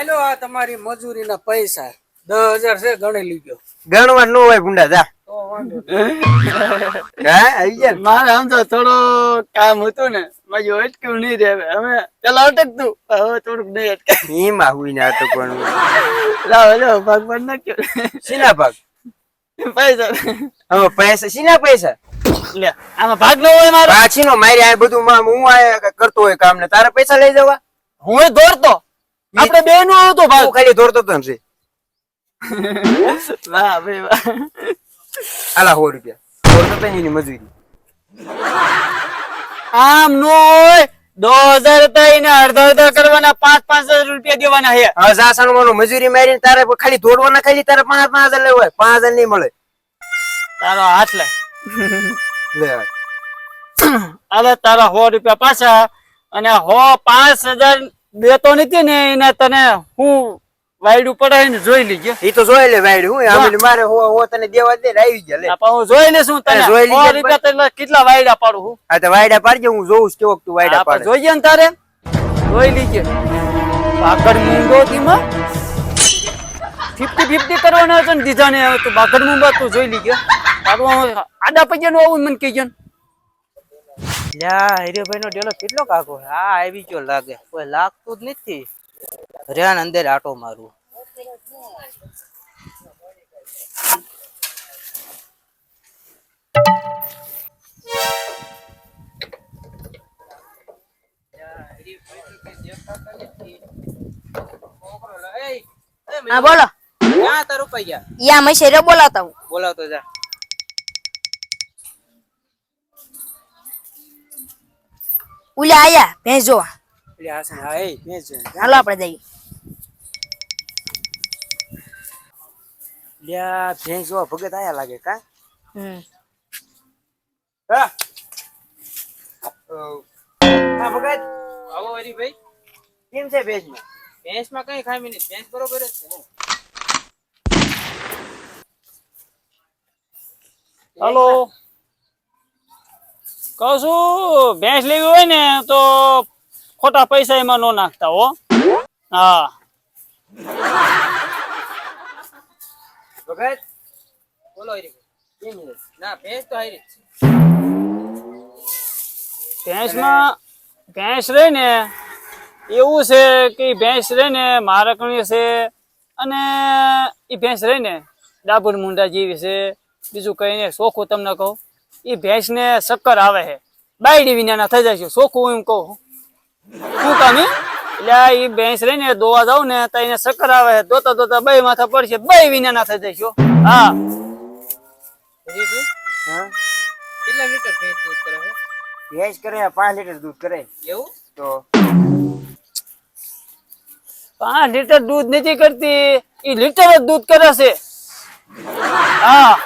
આલો આ તમારી મજૂરીના પૈસા. દસ હજાર છે ગણી લીધો. ગણવા નો હોય ગુંડા જા. તો વાંધો નહીં. આવી ગયા? મારે આમ તો થોડો કામ હતું ને મારું અટક્યું નહીં રે હવે. પેલા અટકતું હવે થોડુંક નહીં અટકે. એમાં હુઈ ને અટકવાનું લાવો લાવો ભગવાન નાખ્યો. સીના ભાગ? પૈસા. હવે પૈસા સીના પૈસા? લે આમાં ભાગ નો હોય મારો. પાછીનો મારી આ બધું માં હું આ કરતો હોય કામ ને તારા પૈસા લઈ જવા? હું દોડતો આપણે બે નું આવતો હું ખાલી દોડતો તો ને વાહ ભાઈ વાહ. આલા સો રૂપિયા. દોડતો તો એની મજૂરી. આમ નો હોય દો હજાર હતા એને અડધા અડધા કરવાના પાંચ પાંચ હજાર રૂપિયા દેવાના હે હજાર સાસણ મજૂરી મારીને તારે ખાલી દોડવાના ખાલી તારે પાંચ પાંચ હજાર લેવાય પાંચ હજાર નહીં મળે. તારો હાથ લે. લે. અરે તારા સો રૂપિયા પાછા અને હો પાંચ હજાર દેતો નથી ને એને તને હું વાયડું પડે ને જોઈ લીજે. ઈ તો જોઈ લે વાયડું હું આમ મારે હો હો તને દેવા દે આવી જા લે. આપા હું જોઈ લેશું તને જોઈ લીજે રૂપિયા તને કેટલા વાયડા પાડું હું? હા તો વાયડા પાડજે હું જોઉં કેવો તું વાયડા આપા પાડે. જોઈએ ને તારે. જોઈ લીજે. પાકડ મૂંગો ધીમા. ફિફ્ટી ફિફ્ટી કરવાના છે ને દીધા ને તું બાકડ મૂંગા તું જોઈ લીજે. તારું આડા પૈયા નું આવું મને કહીજે ને. લ્યા હીરેભાઈ નો ડેલો કેટલો કાકો? આ આવી ગયો લાગે. કોઈ લાગતું જ નથી. રેન અંદર આટો મારું. હા બોલો. ક્યાં તારું પૈયા યા મેં શેરે બોલાતા હું. બોલાવતો જા. ઉલે આયા ભેંસ જોવા. એટલે હાસન હા એ મેં છે હાલો આપણે જઈએ. લ્યા ભેંસ જોવા ભગત આયા લાગે કા? હમ. હા? હા ભગત. આવો હરીભાઈ. કેમ છે ભેંસમાં? ભેંસમાં કઈ ખામી નહીં ભેંસ બરોબર જ છે. હલો. કહું છું ભેંસ લેવી હોય ને તો ખોટા પૈસા એમાં નો નાખતા હો. હા. ભગત બોલો ના ભેંસ તો હારી ભેંસમાં ભેંસ રહે ને એવું છે કે ભેંસ રહી ને મારકણી છે અને એ ભેંસ રહે ને ડાબર મુંડા જેવી છે. બીજું કઈ ને ચોખ્ખું તમને કહું. એ ભેંસને શક્કર આવે છે. બાયડી વિનાના થઈ જાય છે. ચોખ્ખું એમ કહું શું કામ એટલે એ ભેંસ રહે ને દોવા જાવ ને તો એને શક્કર આવે છે. દોતા દોતા બે માથા પડશે. બે વિનાના થઈ જાય છે હા. હા. કેટલા લીટર ભેંસ દૂધ કરે છે? ભેંસ કરે પાંચ લીટર દૂધ કરે. એવું? તો? પાંચ લીટર દૂધ નથી કરતી. એ લીટર જ દૂધ કરે છે. હા.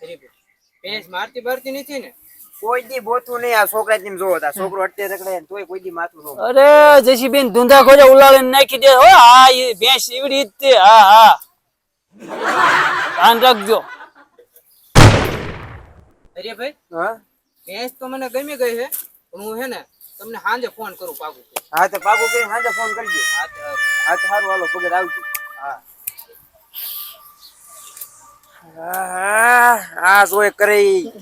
હરીભાઈ ભેંસ મારતી ભરતી નથી ને? કોઈ દી બોતું નહીં આ છોકરા જેમ જોવો તા છોકરો અટકે રખડે ને તોય કોઈ દી માથું ન અરે જયસી બેન ધુંધા ખોજા ઉલાળે નાખી દે. હો હા એ ભેંસ ઈવડી જ તે. હા હા. ધ્યાન રાખજો. હરીભાઈ હા? ભેંસ તો મને ગમી ગઈ છે પણ હું હે ને તમને સાંજે ફોન કરું પાકું. હા તો પાકું કરીને હાજર ફોન કરજો હા તો હારું. હા તો સારું હાલો પગડ આવજો. હા. હા જોય કરી કરે.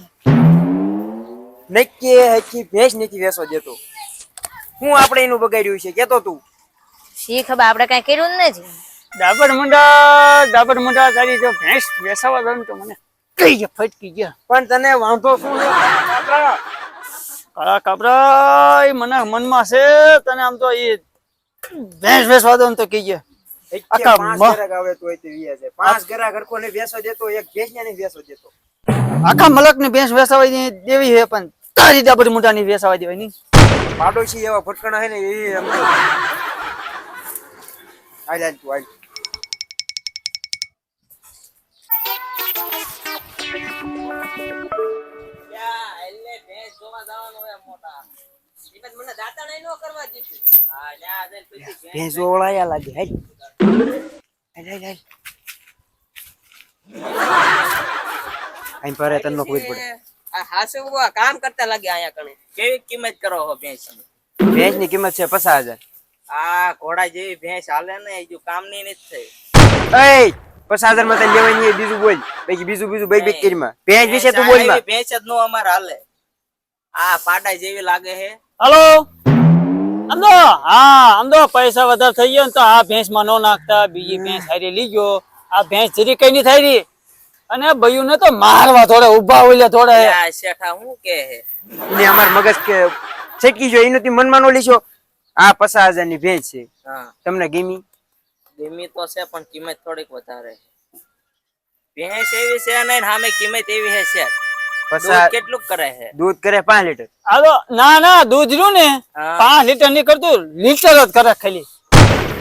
નક્કી હકી ભેંસ નથી વેસો દેતો હું આપણે એનું બગાડ્યું છે કેતો તું? શી ખબર આપણે કઈ કર્યું જ નથી. ડાબર મુંડા ડાબર મુંડા તારી જો ભેંસ બેસાવા દઉં તો મને કઈ ગયા ફટકી ગયા. પણ તને વાંધો શું? કાળા કાપરા એ મને મનમાં છે તને આમ તો એ ભેંસ બેસવા દો ને તો કહી ગયા આખા ને ને મલકની ભેંસ બેસાવા દેવી હે પણ તારી ડાબર મુંડા ની બેસાવા દેવાય નહીં. પાડોશી એવા ફટકણા હે ને એ એમ હાલ હાલ તું હાલ. મને દાંતણ નો કરવા દીધું. હા લ્યા આ જઈને પછી ભેંસ ઓળાયા લાગે હાલ. હાલ હાલ હાલ આઈ પરે તને ખબર પડે આ હાસે ઊભા કામ કરતા લાગે આયા કણે કેવી કિંમત કરો હો ભેંસ ભેંસની કિંમત છે પચાસ હજાર આ ઘોડા જેવી ભેંસ હાલે ને એ જો કામની નથી થઈ એ પચાસ હજારમાં તને લેવાની હોય, બીજું બોલ બાકી બીજું બીજું બેક બેક કરીમાં ભેંસ વિશે તું બોલમાં ભેંસ જ નો અમારે હાલે આ પાડા જેવી લાગે છે હલો તો હા અંદો તો પૈસા વધારે થઈ ગયો ને તો આ ભેંસમાં નો નાખતા બીજી ભેંસ હારી લઈ ગયો આ ભેંસ જરી કઈ નહીં થઈ રહી અને ભયું ને તો મારવા થોડે ઊભા હોય થોડે. આ શેઠા હું કે હે? અમાર મગજ કે છટકી જો એનું તી મનમાં નો લીશો આ પચાસ હજારની ભેંસ છે. હા. તમને ગીમી? ગીમી તો છે પણ કિંમત થોડીક વધારે ભેંસ એવી છે નહીં ને સામે કિંમત એવી છે શેઠ. દૂધ પચાસ કેટલું કરે છે? દૂધ કરે પાંચ લીટર. હાલો ના ના દૂધનું ને પાંચ લીટર નહીં કરતું લીટર જ કરે ખાલી.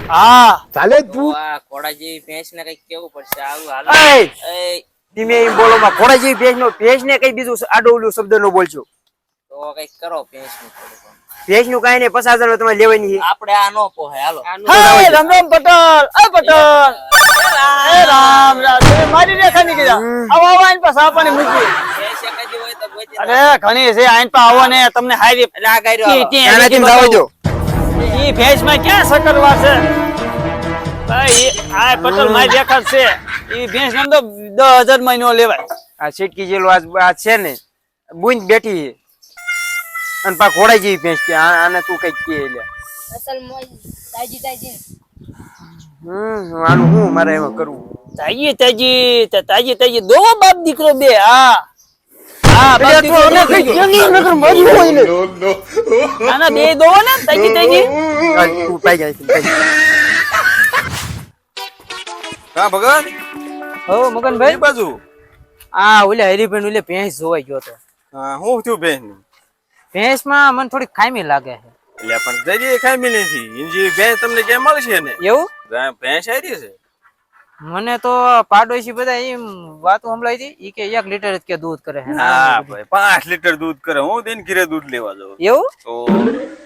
હા. તો. ઘોડા જેવી ભેંસ ને કઈ કેવું પડશે? આવું હાલો! ધીમે એમ બોલો માં ઘોડા જેવી ભેંસ નો ભેંસ ને કઈ બીજું આડો શબ્દ નો બોલજો. તો કઈ કરો ભેંસનું ભેંસનું કઈ નઈ પચાસ હજાર તમારે લેવાની છે. આપડે આ નો પોહે હાલો. રામ રામ પટેલ એ પટેલ. રામ રામ. મારી રેખા નીકળી આવો આવો પાસે આપવાની મૂકી ભેંસ એકાદી હોય તો ગોતી અરે ઘણી છે આઈન પા આવો ને તમને હારી એટલે આ ગાયરો હાલો. આનાથી લાવો જો. ઈ ભેંસમાં ક્યાં સકરવા છે ભાઈ આ પટલમાં રેખા છે. ઈ ભેંસ નામ તો દસ હજારમાં નો લેવાય. આ સિટકી જેલો આ છે ને બુંદ બેઠી છે. અને પા ખોડાઈ જેવી ભેંસ કે આને તું કઈ કે લે. અસલ મોજ તાજી તાજી. હમ આનું હું મારે એમાં કરવું. તાજી તાજી તાજી તાજી. દો બાપ દીકરો બે હા. હા મગનભાઈ? બાજુ. આ ઓલે હરીભાઈ ઓલે ભેંસ જોવાઈ ગયો તો હા હું થયું બેન ભેંસમાં મને થોડી ખામી લાગે છે. એટલે પણ જરી ખામી નથી ઇન્જી ભેંસ તમને ક્યાં મળશે ને? એવું? ભેંસ આવી છે. મને તો પાડોશી બધા એમ વાતો સંભળાઈ હતી ઈ કે એક લીટર જ કે દૂધ કરે. હા ભાઈ પાંચ લીટર દૂધ કરે હું દિન ઘીરે દૂધ લેવા જાઉં. એવું? તો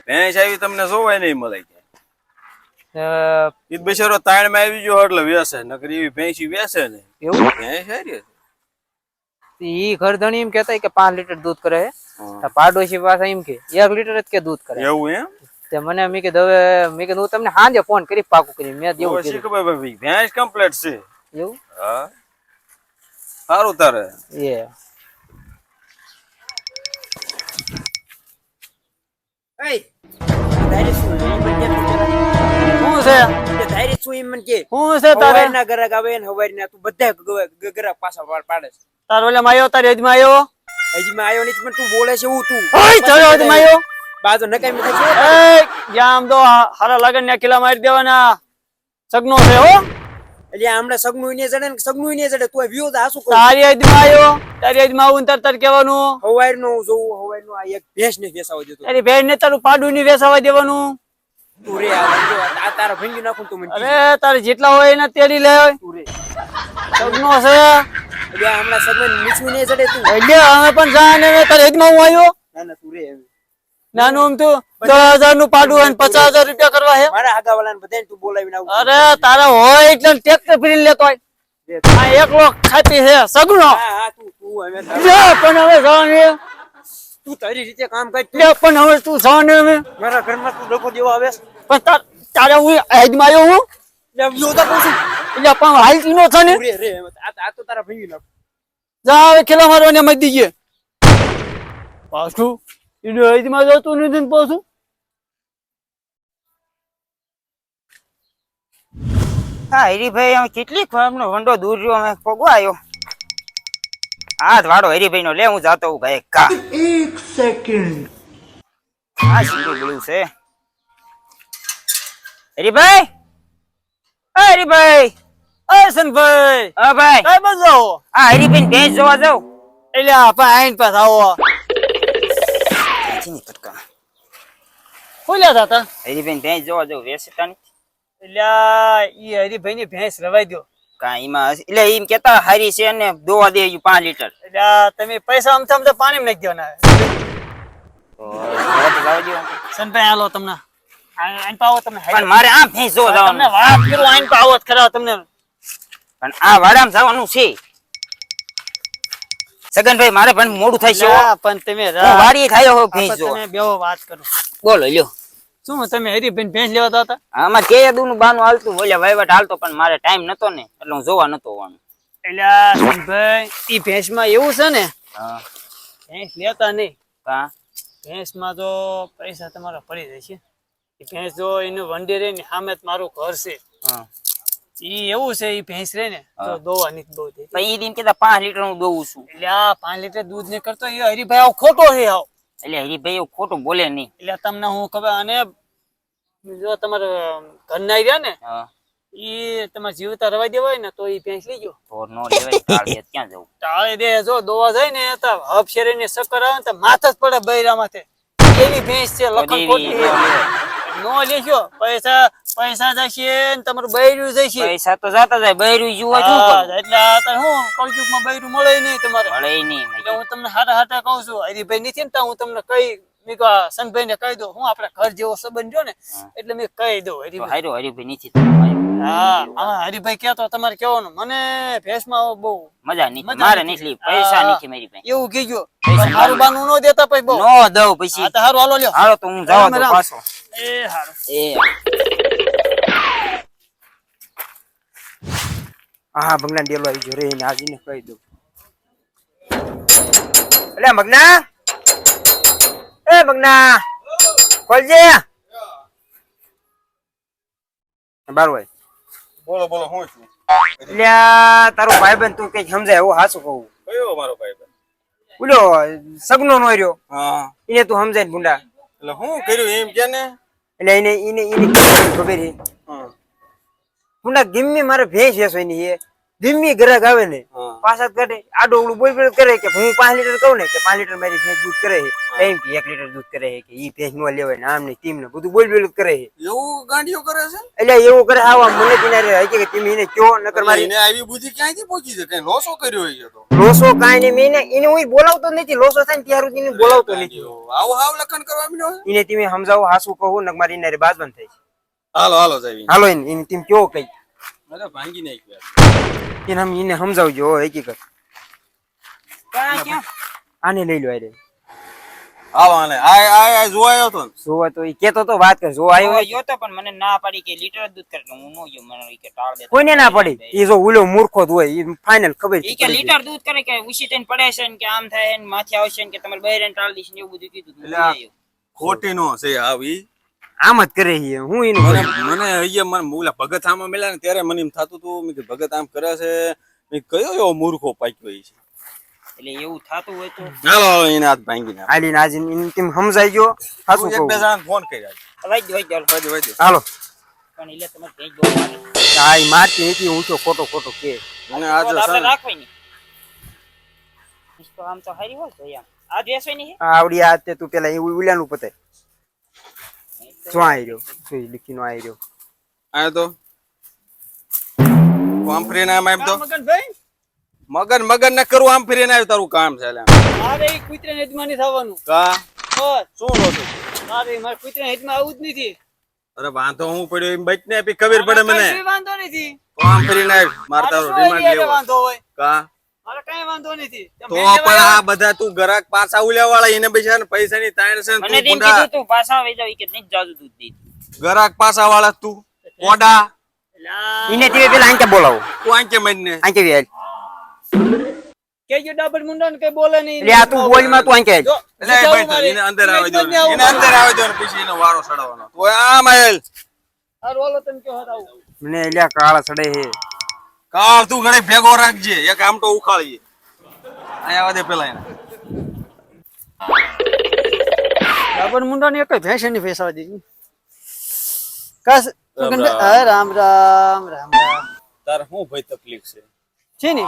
ભેંસ આવી તમને જોવાય નહીં મળે ક્યાંય. ઈ બિચારો તાણમાં આવી ગયો એટલે વેસે નકર એવી ભેંસી વેસે ને. એવું? ભેંસ ઈ ઘરધણી એમ કેતા કે પાંચ લીટર દૂધ કરે. પાડોશી પાસે એમ કે એક લીટર જ કે દૂધ કરે. એવું એમ? તે મને મેં કીધું હવે મેં કીધું હું તમને સાંજે ફોન કરી પાકું કરી મેં દેવું કીધું ભાઈ ભેંસ કમ્પ્લીટ છે. એવું? હા. સારું તારે. એ. એય, તારી? ઓલે માયો તારે અજમાં આવ્યો હજી મેં આવ્યો તું બોલે છે હું તું. ઓય તારો અજમાં આવ્યો બાજુ નકામી થાય એ જ્યાં આમ તો હારા લગન ને કિલા મારી દેવાના. સગનો છે હો. એટલે આ હમણાં સગનું ને જડે ને સગનું ને જડે તું વિયો આ આવ્યો? તારી આવું તાર તાર કહેવાનું? એક ભેંસ ને દેતો. તારી બેન ને તારું પાડું ની વેસાવા દેવાનું. તું રે આ તારા ભંગી નાખું તું મને અરે તારે જેટલા હોય એના તેડી લે. તું રે. સગનો છે. એટલે હમણાં સગન નીચું ને જડે તું. એટલે અમે પણ જાણે તારે અજમાં હું આવ્યો? ના ના તું રે. નાનું આમ તું દસ હજારનું પાડું હોય પચાસ હજાર રૂપિયા કરવા હે. મારા આગા વાળા બધા તું બોલાવી ના અરે તારા હોય એટલે ટ્રેક્ટર ફરી લેતો હોય એકલો ખાતી હે સગનો પણ હવે જાણે તું તારી રીતે કામ કર પણ હવે તું જવાનું હવે. મારા ઘરમાં તું લોકો દેવા આવે. પણ તારે હું હેજમાં આવ્યો હું? એટલે પણ હાલતી નો છે ને. આ તો તારા નાખ જા હવે ખેલા મારવાને મત દીજે પાછું. હેજમાં જતું નથી ને પાછું? હા હરીભાઈ આમ કેટલીક વાર વંડો દૂર રહ્યો અમે પગવાયો હાથ વાળો હરીભાઈ નો લે હું જાતો હું ગાય કા. એક સેકન્ડ. હા સીધું બોલું છે? હરીભાઈ? અ હરીભાઈ! એ સનભાઈ અ ભાઈ. કઈ બાજુ આ હરીભાઈ ને ભેંસ જોવા જાવ એટલે આપણે આઈન પાસ આવો. ક્યાંથી નીકળતા ખોલ્યા હતા? હરીભાઈ ને ભેંસ જોવા જાવ વેસતા નથી એટલે ઈ હરીભાઈ ની ભેંસ રવાઈ દો કાઈ એમાં એટલે એમ કેતા હારી છે ને દોવા દે પાંચ લીટર. એટલે તમે પૈસા આમ આમ તો પાણી નાખી દો દ્યો. સનભાઈ હાલો તમને. આઈન પાવો તમને. પણ મારે આ ભેંસ જોવા તમને વાત કરું આઈન પાવો જ ખરા તમને. પણ આ વાડામાં જવાનું છે. સગનભાઈ મારે પણ મોડું થાય છે પણ તમે હું વાડીએ ખાયો હો ભેંસ જો. તમે બેવો વાત કરો. બોલો લ્યો. શું તમે હરીભાઈ ભેંસ લેવા જતા? હતા આમાં કે દુ નું બાનું હાલતું બોલ્યા વહીવટ હાલતો પણ મારે ટાઈમ નતો ને એટલે હું જોવા નતો આવવાનું. એટલે ભાઈ ઈ ભેંસમાં એવું છે ને હા. ભેંસ લેતા નહીં. કા ભેંસમાં તો પૈસા તમારા પડી જશે ઈ ભેંસ જો એનું વંડી રહી ને સામે મારું ઘર છે. હા. ઈ એવું છે ઈ ભેંસ રે ને તો દોવા નથી દે પણ ઈ કેતા લીટર હું દોવું છું. એટલે આ પાંચ લીટર દૂધ ને કરતો એ હરીભાઈ આવો ખોટો છે આવ. એટલે હરીભાઈ એવું બોલે નહીં. એટલે તમને હું ખબર અને જો તમારા ઘરના રહ્યા ને ઈ તમારે જીવતા રવા દેવાય ને તો ઈ ભેંસ લઈ ગયો તો નો લેવાય કાળિયત ક્યાં જવું? ટાળે દે જો દોવા જાય ને તો હબ શેરી ને સકર આવે ને તો માથા જ પડે બૈરા માથે એવી ભેંસ છે લખન. નો લેશો. પૈસા પૈસા જશે ને તમારું બૈરું જશે. પૈસા તો જાતા જાય બૈરું જુઓ શું એટલે આ હું કળજુગમાં બૈરું મળે નહીં તમારે. મળે નહીં એટલે હું તમને હાટા હાટા કહું છું હરીભાઈ નથી ને તો હું તમને કઈ મેં કહ્યું આ ને કહી દઉં હું આપણા ઘર જેવો સંબંધ જો ને એટલે મેં કહી દઉં તો હરીભાઈ. હરીભાઈ નથી હા હા હરીભાઈ કહેતો તમારે કહેવાનું મને ભેંસમાં બહુ મજા નહીં મારે. નથી. પૈસા નીકળી નથી મારી પાસે. એવું કીધું હારું બાનું ન દેતા પછી બહુ. નો દઉં પછી. હા હારું હાલો લ્યો. હાલો તો હું રામ. પાછો. એ હારું એ હા ભગના ડેલો આવી ગયો રે એને આજીને કહી દઉં એટલે મગના એ મગના ખોલજે બાર ભાઈ બોલો બોલો હું છું એટલે તારો ભાઈબંધ તું કંઈક સમજાય એવું હાચું કહું કયો મારો ભાઈબંધ બોલો સગનો નો રહ્યો હા એને તું સમજાય ને ભૂંડા એટલે હું કર્યું એમ કે ને એટલે એને એને એને ખબર છે હા. ભૂંડા ગમે મારે ભેંસ વેસવાની છે. ગિમ્મી ગ્રાહક આવે ને. હા. પાછા કરે આ આડો બોલ બોલ કરે કે હું પાંચ લીટર કહું ને કે પાંચ લીટર મારી ભેંસ દૂધ કરે છે. એમ કે એક લીટર દૂધ કરે છે કે ઈ ભેંસ નો લેવાય ને આમ ને ટીમ ને બધું બોલ બોલ કરે છે. એવું ગાંડીઓ કરે છે? એટલે એવું કરે આવા મને કિનારે હકી કે તમે એને કયો નકર મારી એને આવી બુદ્ધિ ક્યાંથી પહોંચી છે? કઈ લોસો કર્યો હોય તો. લોસો કાઈ ને મેને એને હું બોલાવતો નથી. લોસો થાય ને ત્યાર સુધી એને બોલાવતો નથી. આવું હાવ લખન કરવા મળ્યો એને તમે સમજાવો હાસું કહું નક મારી નારે બાજ બંધ થાય છે. હાલો હાલો સાહેબ હાલો એને ટીમ કયો કઈ. અરે ભાંગી નાખ્યા એને એને સમજાવજો હકીકત. આને લઈ લો અરે જોવાયો તો જોવા તો ઈ કેતો તો વાત કર જોવાયો આવ્યો તો પણ મને ના પડી કે લીટર દૂધ કરે હું નો જો મને કે ટાળ દે કોઈને ના પડી? ઈ જો ઉલો મૂર્ખો જ હોય ઈ ફાઇનલ ખબર ઈ કે લીટર દૂધ કરે કે ઉસી થઈને પડે છે ને કે આમ થાય ને માથે આવશે ને કે તમારે બહેરે ટાળ ને એવું બધું કીધું. એટલે ખોટી નો છે આવી આમ જ કરે છે. હું એનું મને મને અહીંયા મને ઓલા ભગત આમાં મેલા ને ત્યારે મને એમ થતું હતું મેં ભગત આમ કરે છે. મેં કયો એવો મૂર્ખો પાક્યો છે? એટલે એવું થતું હોય તો? હાલો એને હાથ ભાંગી નાખ. આલીને આજે એને તેમ સમજાઈ ગયો? હાસું એક બે જણાને ફોન કર્યા. વાઈ દો વાઈ દો વાઈ વાજે હાલો. પણ એટલે તમે કઈ જો હા ઈ મારતી નથી હું તો ખોટો ખોટો કે. મને આજ આજે આપણે ને. ઈસ તો આમ તો હારી હોય તો યાર. આ ડ્રેસ હોય આવડી આ તે તું પેલા એવું ઉલ્યાનું પતે જો આઈ રહ્યો જોઈ લીખીનો આઈ રહ્યો આ તો આમ ફરીને આમ આમ તો મગન મગન ને કરું આમ ફરીને આવ્યું તારું કામ છે લે મારે ઈ કૂતરાને હેદમાં નહીં થવાનું. કા? બસ. શું લો છો? મારે મારે કૂતરાને હેદમાં આવું જ નથી. અરે વાંધો હું પડ્યો એમ બચને ને ખબર પડે મને. વાંધો નથી. આમ ફરીને આવ્યું મારે મારે તારો રિમાન્ડ લેવો. વાંધો હોય. કા? મારે કઈ વાંધો નથી. તો પણ આ આવ્યા? બધા તું ગરાક પાછા ઉલ્યા વાળા એને બિચારા પૈસા ની તાણ છે મને તેમ કીધું તું પાછા વઈ જાવ કે નહીં જાજુ દૂધ દઈ ગરાક પાછા વાળા તું કોડા એટલે તે પેલા આંકે બોલાવો. તું આંકે મજને આંકે વેલ કેજો ડાબર મુંડા ને કઈ બોલે નહીં. એટલે આ તું બોલમાં તું આંકે. એટલે ભાઈ એને અંદર આવે દો એને અંદર આવે દો ને પછી એનો વારો ચડાવવાનો. તો આમ આયેલ હારું, હાલો તમે કહો તો મને એલિયા કાળા સડે હે. કાળ તું ઘરે ભેગો રાખજે. એક આમ તો ઉખાડીએ. અહીંયા વધે પેલા એને. ડાબર મુંડા ની એક ભેંસની ફેસવા દીધી કસ રામ રામ. રામ રામ તાર શું ભાઈ તકલીફ છે? છે ને?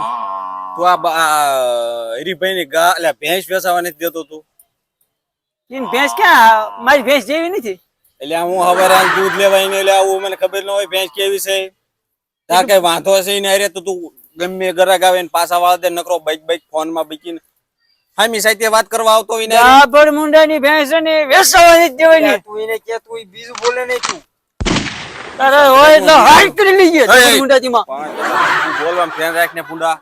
તું આ બા- આ હરીભાઈ ની ગા એટલે ભેંસ વેસાવા નથી દેતો તું? ઈન ભેંસ ક્યાં? મારી ભેંસ જેવી નથી. એટલે હું હવે દૂધ લેવાય ને એટલે આવું મને ખબર ન હોય ભેંસ કેવી છે. તા કઈ વાંધો છે ને અરે તો તું ગમે ઘરે આવે ને પાછા વાળ દે નકરો બાઈક બાઈક ફોનમાં બીકીને હામી સાથે વાત કરવા આવતો હોય ને હારે. મુંડા ની ભેંસ ને વેસવા નથી દેવાની. તું એને કે તું ઈ બીજું બોલે નહીં તું. તારે હોય તો હાઈ કરી લઈએ મુંડાજી માં પણ તું બોલવામાં ધ્યાન રાખ ને પુંડા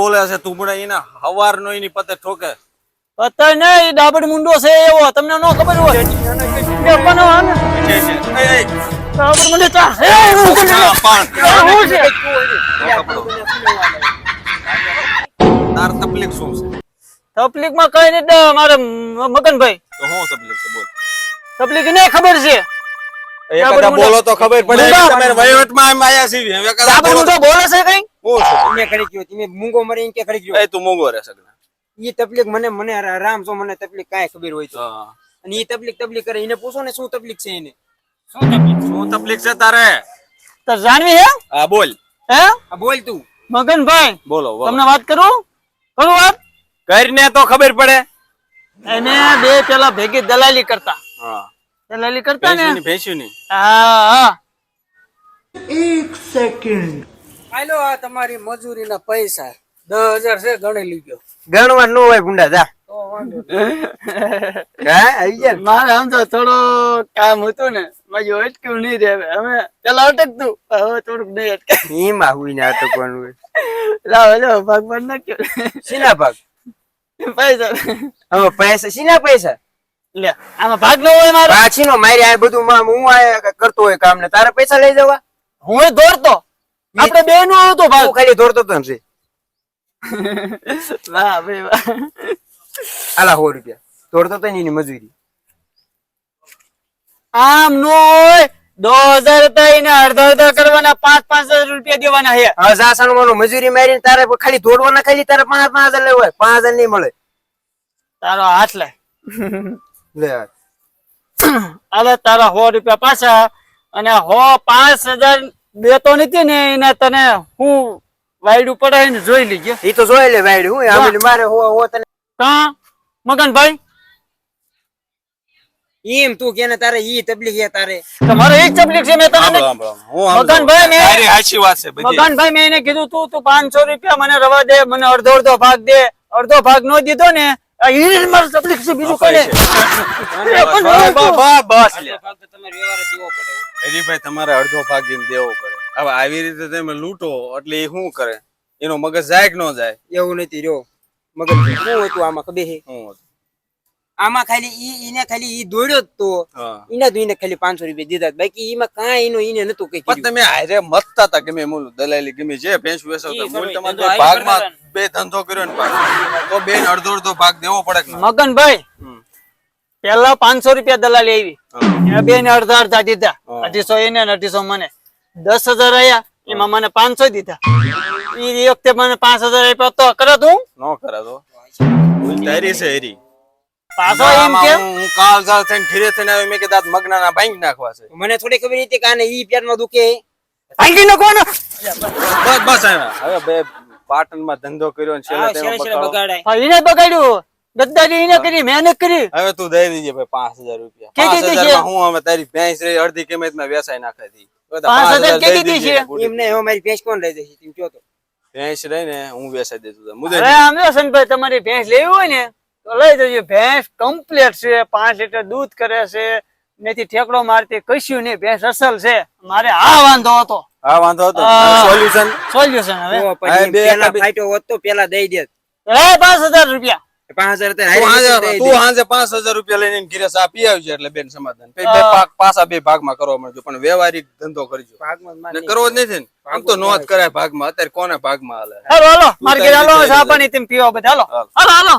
બોલે છે તું પુંડા એના હવાર નો એની પતે ઠોકે. અત્યારે નહીં ડાબડ મુંડો છે એવો તમને ન ખબર હોય? કે છે, છે. એ, એ, મને ચા એ હું કોને હું છે તાર તકલીફ શું છે? તકલીફમાં કઈ નથી મારે મગનભાઈ તો હું તકલીફ છે બોલ તકલીફ ને ખબર છે એકાદા બોલો તો ખબર પડે તમે વહીવટમાં આમ આયા છીએ એકાદા બોલો મુંડો બોલે છે કઈ હું તમે ખરી ગયો તમે મૂંગો મરી કે ખરી ગયો એ તું મોંઘો રહે સગના ઈ તકલીફ મને મને રામ છો મને તકલીફ કાંઈ ખબર હોય તો. અને ઈ તકલીફ તકલીફ કરે એને પૂછો ને શું તકલીફ છે એને? શું તકલીફ છે તારે. તો જાણવી હે? હા બોલ. હે? બોલ તું. મગનભાઈ બોલો બોલો. તમને વાત કરું? કરું વાત? કરીને તો ખબર પડે. એને બે પેલા ભેગી દલાલી કરતા. હા. દલાલી કરતા ને? ભેંસ્યુની ભેંસ્યુની હા હા. હાલો આ તમારી મજૂરીના પૈસા. દસ હજાર છે ગણી લીધો. ગણવા નો હોય ભૂંડા જા. હા આવી ગયા. મારે આમ તો થોડો કામ હતું ને. મારું અટક્યું નહીં રે હવે. પેલા અટકતું. હવે થોડુંક નહીં અટકે. એમાં હુઈ ને અટકવાનું હોય? લાવ લાવ ભગવાન નાખ્યો. સીના ભાગ? પૈસા. હવે પૈસા સીના પૈસા? લે આમાં ભાગ ન હોય મારો. પાછીનો મારી આ બધું માં હું આ કરતો હોય કામ ને તારા પૈસા લઈ જવા? હું દોડતો. આપણે બે નું આવતો ભાગ. ખાલી દોડતો તો નથી લા વાહ ભાઈ વાહ. આલા સો રૂપિયા. દોડતો તો ને એની મજૂરી. આમ નો હોય દો હજાર એને અડધા અડધા કરવાના પાંચ પાંચ હજાર રૂપિયા દેવાના હે માનો મજૂરી મારીને તારે ખાલી દોડવાના ખાલી તારે પાંચ પાંચ હજાર લેવાય પાંચ હજાર નહીં મળે. તારો હાથ લે. લે. અરે તારા સો રૂપિયા પાછા અને હો પાંચ હજાર દેતો નથી ને એને તને હું વાયડું પડાય ને જોઈ લીજે એ તો જોઈ લે વાયડું હું મારે હો હો તને કા? મગનભાઈ? એમ તું કે ને તારે ઈ તકલીફ છે તારે તમારો એક તબલીગ છે મે તને. હું. મગનભાઈ મેં- તારી સાચી વાત છે બધી મગનભાઈ મે એને કીધું તું તું પાંચસો રૂપિયા મને રવા દે મને અડધો અડધો ભાગ દે અડધો ભાગ નો દીધો ને આ ઈ મારો તબલીગ છે બીજું કોને. પણ બસ, હું લે. તમારે વ્યવહાર દેવો પડે હરીભાઈ તમારે અડધો ભાગ જેમ દેવો પડે હવે આવી રીતે તમે લૂંટો એટલે એ શું કરે એનો મગજ જાય કે ન જાય એવું નથી રહ્યો મગજ શું હતું આમાં કબે હતું? આમાં ખાલી ઈ ઈને ખાલી ઈ દોડ્યો તો. ઈને દોઈને ખાલી પાંચસો રૂપિયા દીધા. બાકી ઈમાં કાંઈ એનું ઈને નતું કઈ પણ તમે હારે મતતા હતા ગમે મૂલ દલાલી ગમે જે ભેંસ વેચવતા મૂલ તમારે ભાગમાં બે ધંધો કર્યો ને પાછો. તો બેન અડધો અડધો ભાગ દેવો પડે? મગનભાઈ પેલા પાંચસો રૂપિયા દલાલી આવી. બે ને અડધા અડધા દીધા. અઢીસો એને ને અઢીસો મને. દસ હજાર આયા એમાં મને પાંચસો દીધા. એ વખતે મને પાંચ હજાર આપ્યો તો કરે તું ન કરે તો ભૂલ તારી છે હેરી. પાછો એમ કે? હું- કાલ જાળ થઈને ફિરે થઈને આવ્યો મેં કે આજ મગનાના ભાંગી નાખવા છે. મને થોડી ખબર હતી કે આને ઈ પેટમાં દુખે. ભાંગી નાખો ને બસ બસ આવ્યા. હવે બે પાટણમાં ધંધો કર્યો ને છેલ્લે તેમાં બગાડાય. હા, એને બગાડ્યું. ગદ્દારી એને કરી મહેનત કરી. હવે તું દઈ દીજે ભાઈ પાંચ હજાર રૂપિયા. કે હું અમે તારી ભેંસ રહી અડધી કિંમતમાં વેચાઈ નાખે દી બધા પાંચ પાંચ હજાર હજાર કે દીજે છે? ગુડી. એમ નહીં હવે મારી ભેંસ કોણ લઈ જશે? તું કયો તો. ભેંસ રહી હું વેચાઈ દેતું. મુદે અરે જો સંતભાઈ તમારી ભેંસ લેવી હોય ને તો લઈ જજો ભેંસ કમ્પ્લીટ છે પાંચ લીટર દૂધ કરે છે નથી ઠેકડો મારતી કશું નહીં ભેંસ અસલ છે. મારે આ વાંધો હતો. આ વાંધો હતો? સોલ્યુશન સોલ્યુશન હવે. પેલા ફાઈટો હોત તો પેલા દઈ દે એ પાંચ હજાર રૂપિયા. પાંચ હજાર લઈને ઘીરે પી આવજે એટલે બેન સમાધાન. પછી બે ભાગમાં કરવા મળજો પણ વ્યવહારિક ધંધો કરજો. ભાગમાં જ માર ને નહીં. કરવો જ નથી આમ તો નો જ કરાય ભાગમાં. અત્યારે કોને ભાગમાં હાલે? હાલો હાલો. મારે હાલો ચા પાણી તેમ પીવા બધા. હાલો. હાલો હાલો.